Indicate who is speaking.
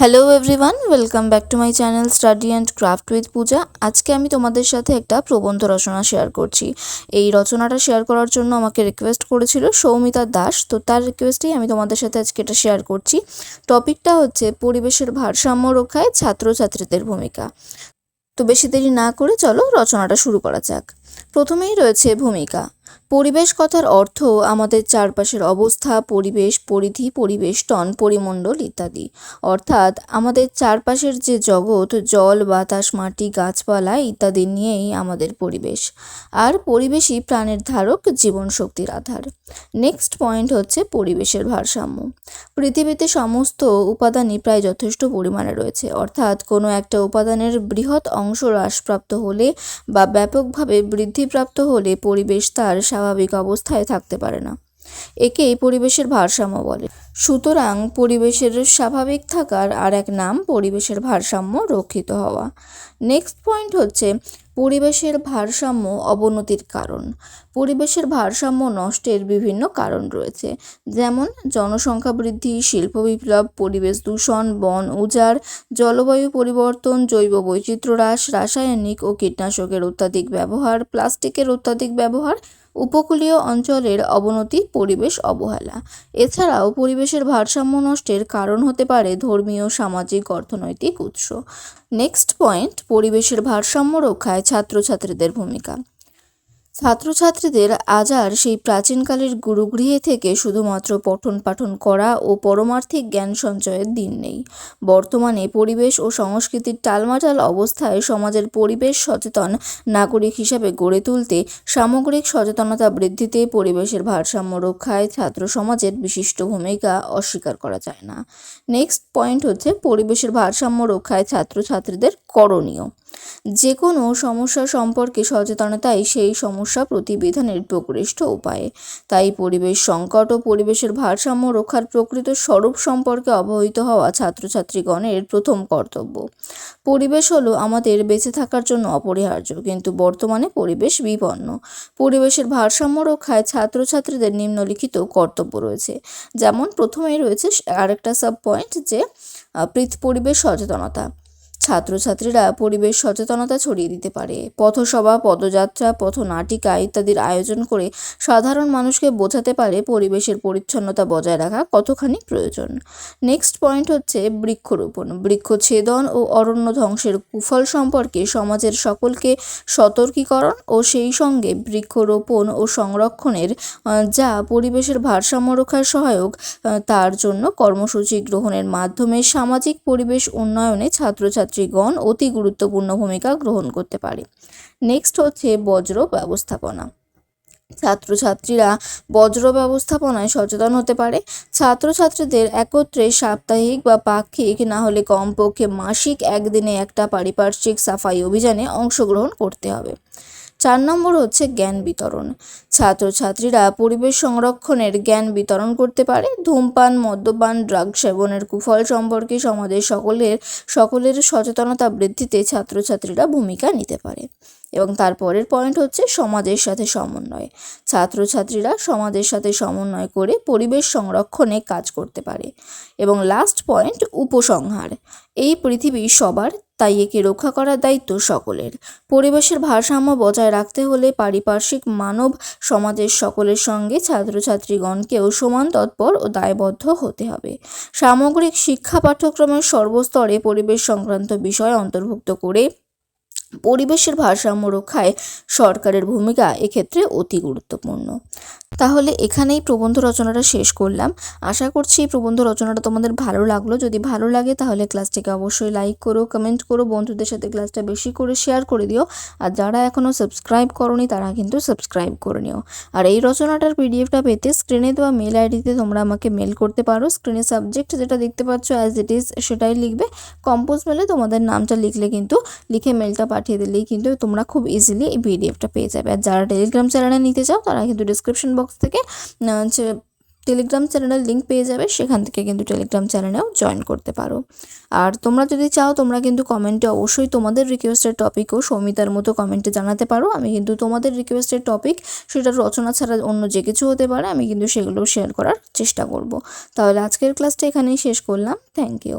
Speaker 1: Hello everyone welcome back to my channel study and craft with Puja আজকে আমি তোমাদের সাথে একটা প্রবন্ধ রচনা শেয়ার করছি। এই রচনাটা শেয়ার করার জন্য আমাকে রিকোয়েস্ট করেছিল সৌমিতা দাস, তো তার রিকোয়েস্টেই আমি তোমাদের সাথে আজকে এটা শেয়ার করছি। টপিকটা হচ্ছে পরিবেশের ভারসাম্য রক্ষায় ছাত্রছাত্রীদের ভূমিকা। তো বেশি দেরি না করে চলো রচনাটা শুরু করা যাক। প্রথমেই রয়েছে ভূমিকা। পরিবেশ কথার অর্থ আমাদের চারপাশের অবস্থা, পরিবেশ, পরিধি পরিবেষ্টন পরিমণ্ডল ইত্যাদি। অর্থাৎ আমাদের চারপাশের যে জগৎ, জল, বাতাস, মাটি, গাছপালা ইত্যাদি নিয়েই আমাদের পরিবেশ। আর পরিবেশই প্রাণের ধারক জীবন শক্তির আধার। নেক্সট পয়েন্ট হচ্ছে পরিবেশের ভারসাম্য। পৃথিবীতে সমস্ত উপাদানই প্রায় যথেষ্ট পরিমাণে রয়েছে। অর্থাৎ কোনো একটা উপাদানের বৃহৎ অংশ হ্রাসপ্রাপ্ত হলে বা ব্যাপকভাবে বৃদ্ধিপ্রাপ্ত হলে পরিবেশ তার স্বাভাবিক অবস্থায় থাকতে পারে না। একেই পরিবেশের ভারসাম্য বলে। সুতরাং পরিবেশের স্বাভাবিক থাকার আর এক নাম পরিবেশের ভারসাম্য রক্ষিত হওয়া। নেক্সট পয়েন্ট হচ্ছে পরিবেশের ভারসাম্য অবনতির কারণ। পরিবেশের ভারসাম্য নষ্টের বিভিন্ন কারণ রয়েছে। যেমন জনসংখ্যা বৃদ্ধি, শিল্প বিপ্লব, পরিবেশ দূষণ, বন উজাড়, জলবায়ু পরিবর্তন, জৈব বৈচিত্র্য হ্রাস, রাসায়নিক ও কীটনাশকের অত্যাধিক ব্যবহার, প্লাস্টিকের অত্যাধিক ব্যবহার উপকূলীয় অঞ্চলের অবনতি, পরিবেশ অবহেলা। এছাড়াও পরিবেশের ভারসাম্য নষ্টের কারণ হতে পারে ধর্মীয়, সামাজিক, অর্থনৈতিক উৎস। নেক্সট পয়েন্ট পরিবেশের ভারসাম্য রক্ষায় ছাত্রছাত্রীদের ভূমিকা। ছাত্রছাত্রীদের আজ আর সেই প্রাচীনকালের গুরুগৃহে থেকে শুধুমাত্র পঠন পাঠন করা ও পরমার্থিক জ্ঞান সঞ্চয়ের দিন নেই। বর্তমানে পরিবেশ ও সংস্কৃতির টালমাটাল অবস্থায় সমাজের পরিবেশ সচেতন নাগরিক হিসাবে গড়ে তুলতে সামগ্রিক সচেতনতা বৃদ্ধিতে পরিবেশের ভারসাম্য রক্ষায় ছাত্র সমাজের বিশিষ্ট ভূমিকা অস্বীকার করা যায় না। নেক্সট পয়েন্ট হচ্ছে পরিবেশের ভারসাম্য রক্ষায় ছাত্রছাত্রীদের করণীয়। যে কোনো সমস্যা সম্পর্কে সচেতনতাই সেই সমস্যা প্রতিবিধানের প্রকৃষ্ট উপায়। তাই পরিবেশ সংকট ও পরিবেশের ভারসাম্য রক্ষার প্রকৃত স্বরূপ সম্পর্কে অবহিত হওয়া ছাত্রছাত্রীগণের প্রথম কর্তব্য। পরিবেশ হলো আমাদের বেঁচে থাকার জন্য অপরিহার্য, কিন্তু বর্তমানে পরিবেশ বিপন্ন। পরিবেশের ভারসাম্য রক্ষায় ছাত্রছাত্রীদের নিম্নলিখিত কর্তব্য রয়েছে। যেমন প্রথমেই রয়েছে আরেকটা সাব পয়েন্ট যে পরিবেশ সচেতনতা। ছাত্রছাত্রীরা পরিবেশ সচেতনতা ছড়িয়ে দিতে পারে। পথসভা, পদযাত্রা, পথনাটিকা ইত্যাদির আয়োজন করে সাধারণ মানুষকে বোঝাতে পারে পরিবেশের পরিচ্ছন্নতা বজায় রাখা কতখানি প্রয়োজন। নেক্সট পয়েন্ট হচ্ছে বৃক্ষরোপণ। বৃক্ষছেদন ও অরণ্য ধ্বংসের কুফল সম্পর্কে সমাজের সকলকে সতর্কীকরণ ও সেই সঙ্গে বৃক্ষরোপণ ও সংরক্ষণের যা পরিবেশের ভারসাম্য রক্ষার সহায়ক তার জন্য কর্মসূচি গ্রহণের মাধ্যমে সামাজিক পরিবেশ উন্নয়নে ছাত্রছাত্রী ছাত্রীগণ অতি গুরুত্বপূর্ণ ভূমিকা গ্রহণ করতে পারে। নেক্সট হচ্ছে বজ্র ব্যবস্থাপনা। ছাত্রছাত্রীরা বজ্র ব্যবস্থাপনায় সচেতন হতে পারে। ছাত্রছাত্রীদের একত্রে সাপ্তাহিক বা পাক্ষিক না হলে কমপক্ষে মাসিক একদিনে একটা পারিপার্শ্বিক সাফাই অভিযানে অংশগ্রহণ করতে হবে। চার নম্বর হচ্ছে জ্ঞান বিতরণ। ছাত্রছাত্রীরা পরিবেশ সংরক্ষণের জ্ঞান বিতরণ করতে পারে। ধূমপান, মদ্যপান, ড্রাগ সেবনের কুফল সম্পর্কে সমাজের সকলের সকলের সচেতনতা বৃদ্ধিতে ছাত্রছাত্রীরা ভূমিকা নিতে পারে। এবং তারপরের পয়েন্ট হচ্ছে সমাজের সাথে সমন্বয়। ছাত্রছাত্রীরা সমাজের সাথে সমন্বয় করে পরিবেশ সংরক্ষণে কাজ করতে পারে। এবং লাস্ট পয়েন্ট উপসংহার। এই পৃথিবী সবার, তাই একে রক্ষা করার দায়িত্ব সকলের। পরিবেশের ভারসাম্য বজায় রাখতে হলে পারিপার্শ্বিক মানব সমাজের সকলের সঙ্গে ছাত্রছাত্রীগণকেও সমান তৎপর ও দায়বদ্ধ হতে হবে। সামগ্রিক শিক্ষা পাঠ্যক্রমের সর্বস্তরে পরিবেশ সংক্রান্ত বিষয় অন্তর্ভুক্ত করে পরিবেশের ভারসাম্য রক্ষায় সরকারের ভূমিকা এক্ষেত্রে অতি গুরুত্বপূর্ণ। তাহলে এখানেই প্রবন্ধ রচনাটা শেষ করলাম। আশা করছি এই প্রবন্ধ রচনাটা তোমাদের ভালো লাগল। যদি ভালো লাগে তাহলে ক্লাসটিকে অবশ্যই লাইক করো কমেন্ট করো, বন্ধুদের সাথে ক্লাসটা বেশি করে শেয়ার করে দিও। আর যারা এখনও সাবস্ক্রাইব করনি তারা কিন্তু সাবস্ক্রাইব করে নিও। আর এই রচনাটার পিডিএফটা পেতে স্ক্রিনে দেওয়া মেল আইডিতে তোমরা আমাকে মেল করতে পারো। স্ক্রিনে সাবজেক্ট যেটা দেখতে পাচ্ছ অ্যাজ ইট ইজ সেটাই লিখবে। কম্পোজ মেলে তোমাদের নামটা লিখলে কিন্তু লিখে মেলটা পাঠিয়ে দিলেই কিন্তু তোমরা খুব ইজিলি এই পিডিএফটা পেয়ে যাবে। আর যারা টেলিগ্রাম চ্যানেলে নিতে চাও তারা কিন্তু ডিসক্রিপশন বক্স থেকে হচ্ছে টেলিগ্রাম চ্যানেলের লিঙ্ক পেয়ে যাবে, সেখান থেকে কিন্তু টেলিগ্রাম চ্যানেলেও জয়েন করতে পারো। আর তোমরা যদি চাও, তোমরা কিন্তু কমেন্টে অবশ্যই তোমাদের রিকোয়েস্টের টপিকও সৌমিতার মতো কমেন্টে জানাতে পারো। আমি কিন্তু তোমাদের রিকোয়েস্টের টপিক সেটা রচনা ছাড়া অন্য যে কিছু হতে পারে, আমি কিন্তু সেগুলো শেয়ার করার চেষ্টা করব। তাহলে আজকের ক্লাসটা এখানেই শেষ করলাম। Thank you